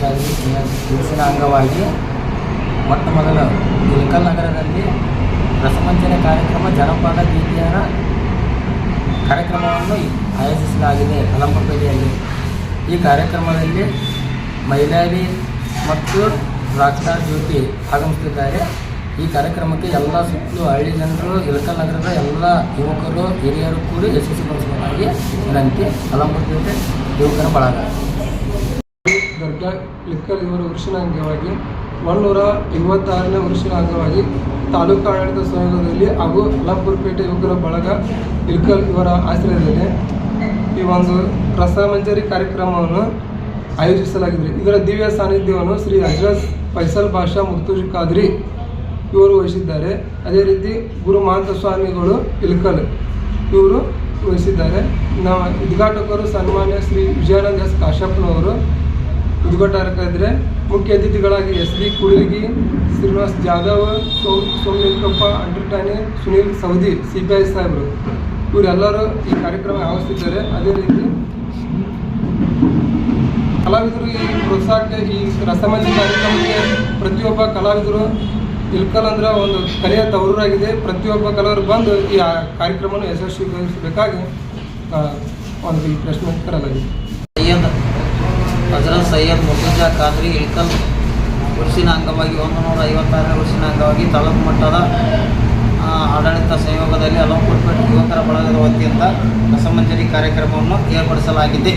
ದಿವಸಿನ ಅಂಗವಾಗಿ ಮೊಟ್ಟ ಮೊದಲು ಗುಲ್ಕಲ್ ನಗರದಲ್ಲಿ ರಸಮಂಚನ ಕಾರ್ಯಕ್ರಮ ಜನಪದ ಗೀತೆಯರ ಕಾರ್ಯಕ್ರಮವನ್ನು ಆಯೋಜಿಸಲಾಗಿದೆ ಅಲಂಪಪೇಟೆಯಲ್ಲಿ ಈ ಕಾರ್ಯಕ್ರಮದಲ್ಲಿ ಮೈಲಾರಿ ಮತ್ತು ರಾಕ್ಸ್ಟಾರ್ ಜ್ಯೋತಿ ಆಗಮಿಸುತ್ತಿದ್ದಾರೆ. ಈ ಕಾರ್ಯಕ್ರಮಕ್ಕೆ ಎಲ್ಲ ಸುತ್ತಲೂ ಹಳ್ಳಿ ಜನರು ಇಳಕಲ್ ನಗರದ ಎಲ್ಲ ಯುವಕರು, ಹಿರಿಯರು ಕೂಡಿ ಯಶಸ್ವಿಗೊಳಿಸಬೇಕಾಗಿ ವಿನಂತಿ. ಅಲಂಪಪೇಟೆ ಯುವಕರ ಬಳಗ. ದರ್ಗಾ ಲಿಕ್ಕಲ್ ಇವರ ವರ್ಷದ ಅಂಗವಾಗಿ ಒಂದೂರ ಐವತ್ತಾರನೇ ವರ್ಷದ ಅಂಗವಾಗಿ ತಾಲೂಕು ಆಡಳಿತ ಸಹಯೋಗದಲ್ಲಿ ಹಾಗೂ ಅಲಂಪುರಪೇಟೆ ಯುವಕರ ಬಳಗ ಇಲ್ಕಲ್ ಇವರ ಆಶ್ರಯದಲ್ಲಿ ಈ ಒಂದು ರಸಮಂಜರಿ ಕಾರ್ಯಕ್ರಮವನ್ನು ಆಯೋಜಿಸಲಾಗಿದೆ ಇದರ ದಿವ್ಯ ಸಾನ್ನಿಧ್ಯವನ್ನು ಶ್ರೀ ಅಜ್ರಸ್ ಫೈಸಲ್ ಬಾಷಾ ಮುರ್ತುಜ್ ಖಾದ್ರಿ ಇವರು ವಹಿಸಿದ್ದಾರೆ. ಅದೇ ರೀತಿ ಗುರು ಮಾಂತ ಸ್ವಾಮಿಗಳು ಇಲ್ಕಲ್ ಇವರು ವಹಿಸಿದ್ದಾರೆ. ನಮ್ಮ ಉದ್ಘಾಟಕರು ಸನ್ಮಾನ್ಯ ಶ್ರೀ ವಿಜಯಾನಂದ ಎಸ್ ಕಾಶ್ಯಪ್ನವರು ಉದ್ಘಾಟಕ ಇದ್ದರೆ ಮುಖ್ಯ ಅತಿಥಿಗಳಾಗಿ S B Kuligi, Srinivas Jadhav Som Somalingappa ಅಂಟರ್ಟಾನೆ Sunil Soudi C P I ಸಾಹೇಬರು. ಇವರೆಲ್ಲರೂ ಈ ಕಾರ್ಯಕ್ರಮ ಆವರಿಸಿದ್ದಾರೆ ಅದೇ ರೀತಿ ಕಲಾವಿದರು ಈ ಪ್ರೋತ್ಸಾಹಕ್ಕೆ, ಈ ರಸಮಂಜಿ ಕಾರ್ಯಕ್ರಮಕ್ಕೆ ಪ್ರತಿಯೊಬ್ಬ ಕಲಾವಿದರು, ಇಲ್ಕಲ್ ಅಂದ್ರೆ ಒಂದು ಕಲೆಯ ತವರೂರಾಗಿದೆ. ಪ್ರತಿಯೊಬ್ಬ ಕಲಾವಿದರು ಬಂದು ಈ ಕಾರ್ಯಕ್ರಮವನ್ನು ಯಶಸ್ವಿಗೊಳಿಸಬೇಕಾಗಿ ಒಂದು ಈ ಪ್ರಶ್ನೆ ತರಲಾಗಿದೆ ಹಜರತ್ ಸೈಯದ್ ಮುರ್ತುಜಾ ಖಾದ್ರಿ ಇಳ್ಕಲ್ ವರ್ಷಿನ ಅಂಗವಾಗಿ ಒಂದು ನೂರ ಐವತ್ತಾರನೇ ಅಂಗವಾಗಿ ತಾಲೂಕು ಮಟ್ಟದ ಆಡಳಿತ ಸಂಯೋಗದಲ್ಲಿ ಅಲಂಪುರಪೇಟೆ ಯುವಕರ ಬಳಗದ ವತಿಯಿಂದ ರಸಮಂಜರಿ ಕಾರ್ಯಕ್ರಮವನ್ನು ಏರ್ಪಡಿಸಲಾಗಿದೆ.